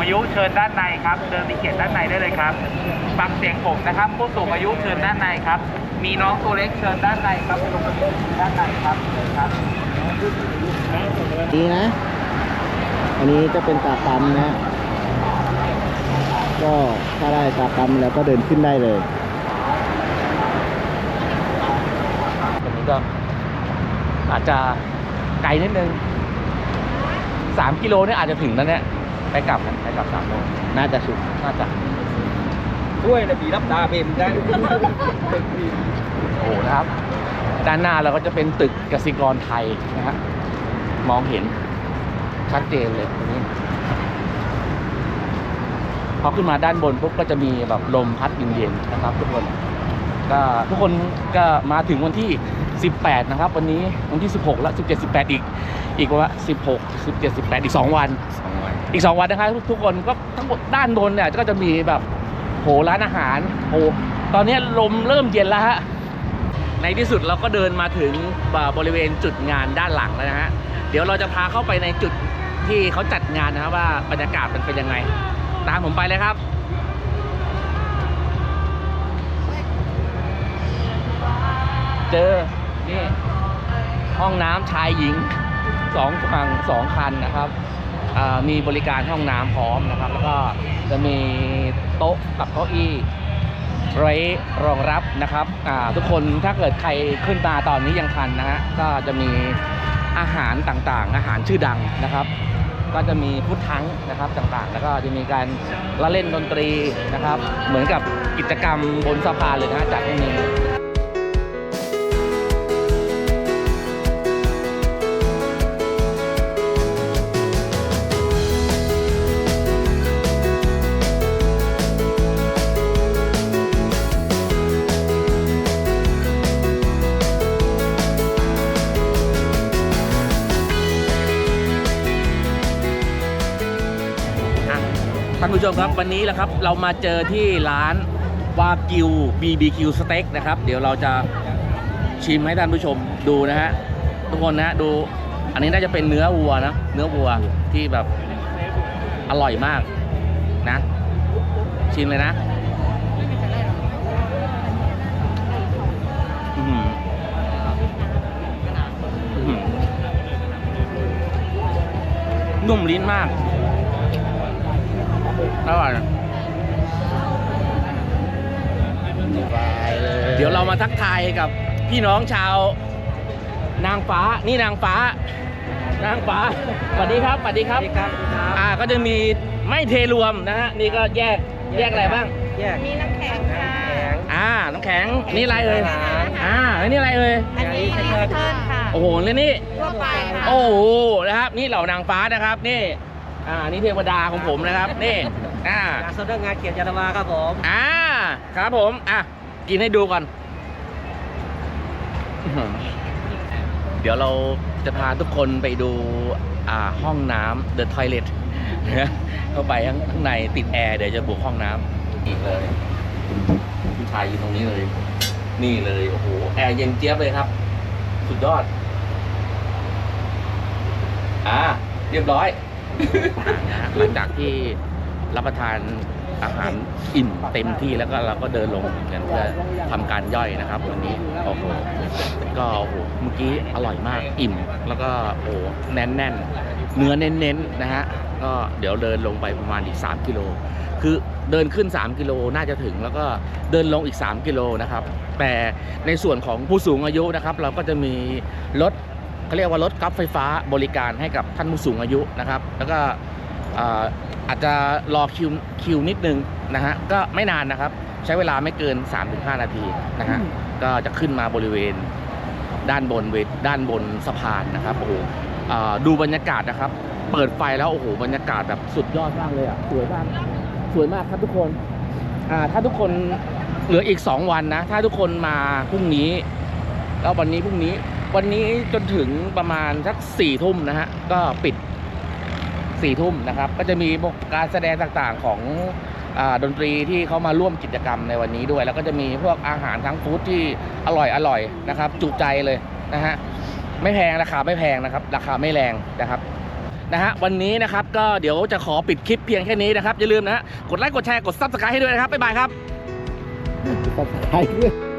อายุเชิญด้านในครับ เดินที่เขียนด้านในได้เลยครับฟังเสียงผมนะครับ ผู้สูงอายุเชิญด้านในครับ มีน้องตัวเล็กเชิญด้านในครับไปลงทะเบียนด้านในครับเชิญครับดีนะ อันนี้จะเป็นตากรรมนะ ก็ถ้าได้ตากรรมแล้วก็เดินขึ้นได้เลยตรงนี้ก็อาจจะไกลนิดนึงสามกิโลเนี่ยอาจจะถึงแล้วเนี่ย ไปกลับนะไปกลับสามโลน่าจะสุดน่าจะด้วยระบีรับดาเบมได้โอ้โหนะครับ ด้านหน้าเราก็จะเป็นตึกกสิกรไทยนะฮะมองเห็นชัดเจนเลยตรงนี้พอขึ้นมาด้านบนปุ๊บก็จะมีแบบลมพัดเย็นๆนะครับ ทุกคนก็ทุกคนก็มาถึงวันที่ 18 นะครับ วันนี้วันที่ 16 แล้ว 17 18 อีก อีกว่า16 17 18 อีก 2 วัน อีก 2 วันนะครับทุกทุกคนก็ทั้งหมดด้านบนเนี่ยก็จะมีแบบโหร้านอาหารโหตอนนี้ลมเริ่มเย็นแล้วฮะในที่สุดเราก็เดินมาถึงบริเวณจุดงานด้านหลังแล้วนะฮะเดี๋ยวเราจะพาเข้าไปในจุดที่เขาจัดงานนะครับว่าบรรยากาศมันเป็นยังไง ตามผมไปเลยครับเจอ นี่ ห้องน้ำชายหญิงสองฝั่งสองคันนะครับ มีบริการห้องน้ำพร้อมนะครับ แล้วก็จะมีโต๊ะกับเก้าอี้ไว้รองรับนะครับทุกคนถ้าเกิดใครขึ้นมาตอนนี้ยังทันนะฮะก็จะมีอาหารต่างๆ อาหารชื่อดังนะครับ ก็จะมีพุทธังนะครับต่างๆ แล้วก็จะมีการละเล่นดนตรีนะครับ เหมือนกับกิจกรรมบนสะพานเลยนะฮะจัดให้มี ท่านผู้ชมครับวันนี้แหละครับเรามาเจอที่ร้านวากิว BBQ สเต็กนะครับ เดี๋ยวเราจะชิมให้ท่านผู้ชมดูนะฮะทุกคนนะฮะดูอันนี้น่าจะเป็นเนื้อวัวนะ เนื้อวัวที่แบบอร่อยมากนะ ชิมเลยนะนุ่มลิ้นมาก อร่อยเดี๋ยวเรามาทักทายกับพี่น้องชาว นางฟ้านี่นางฟ้า นางฟ้าสวัสดีครับสวัสดีครับอ่าก็จะมีไม่เทรวมนะฮะนี่ก็แยกแยกอะไรบ้าง แยกมีน้ำแข็งค่ะอ่าน้ำแข็งนี่อะไรเอ่ยอ่าแล้วนี่อะไรเอ่ยอันนี้อันนี้เทิร์นค่ะโอ้โหแล้วนี่ทั่วไปค่ะโอ้โหนะครับนี่เหล่านางฟ้านะครับนี่ อ่านี่เทวดาของผมนะครับ นี่อ่างานสำนักงานเกียรติยานมาครับผมอ่าครับผมอะกินให้ดูก่อนอื้อหือเดี๋ยวเราจะพาทุกคนไปดูอ่าห้องน้ำ The Toilet เข้าไปข้างข้างในติดแอร์เดี๋ยวจะบุกห้องน้ำอีกเลยผู้ชายอยู่ตรงนี้เลย นี่เลยโอ้โหแอร์เย็นเจี๊ยบเลยครับ สุดยอด อ่าเรียบร้อย หลังจากที่รับประทานอาหารอิ่มเต็มที่แล้วก็เราก็เดินลงกันเพื่อทำการย่อยนะครับวันนี้โอ้โหก็โอ้โหเมื่อกี้อร่อยมากอิ่ม แล้วก็โอ้โหแน่นแน่นๆเนื้อเน้นๆนะฮะก็เดี๋ยวเดินลงไปประมาณอีก 3 กิโล คือเดินขึ้น 3 กิโลน่าจะถึง แล้วก็เดินลงอีก 3 กิโลนะครับ แต่ในส่วนของผู้สูงอายุนะครับ เราก็จะมีรถ เขาเรียกว่ารถกอล์ฟไฟฟ้าบริการให้กับท่านผู้สูงอายุนะครับ แล้วก็เอ่ออาจจะรอคิวคิวนิดนึงนะฮะก็ไม่นานนะครับ ใช้เวลาไม่เกิน 3-5 นาทีนะฮะก็จะขึ้นมาบริเวณด้านบนเวทด้านบนสะพานนะครับโอ้โหเอ่อดูบรรยากาศนะครับ เปิดไฟแล้วโอ้โหบรรยากาศแบบสุดยอดมากเลยอะสวยมากสวยมากครับทุกคนอ่าถ้าทุกคนเหลืออีก 2 วันนะ ถ้าทุกคนมาพรุ่งนี้ แล้ววันนี้พรุ่งนี้ วันนี้จนถึงประมาณสักสี่ทุ่มนะฮะ ก็ปิดสี่ทุ่มนะครับ ก็จะมีการแสดงต่างๆของอดนตรีที่เขามาร่วมกิจกรรมในวันนี้ด้วย แล้วก็จะมีพวกอาหารทั้งฟู้ดที่อร่อยอร่อยนะครับ จุใจเลยนะฮะ ไม่แพงราคาไม่แพงนะครับ ราคาไม่แรงนะครับนะฮะวันนี้นะครับก็เดี๋ยวจะขอปิดคลิปเพียงแค่นี้นะครับ อย่าลืมนะฮะกดไลค์กดแชร์กดซับสไครต์ให้ด้วยนะครับบ๊ายบายครับตัดสายด้วย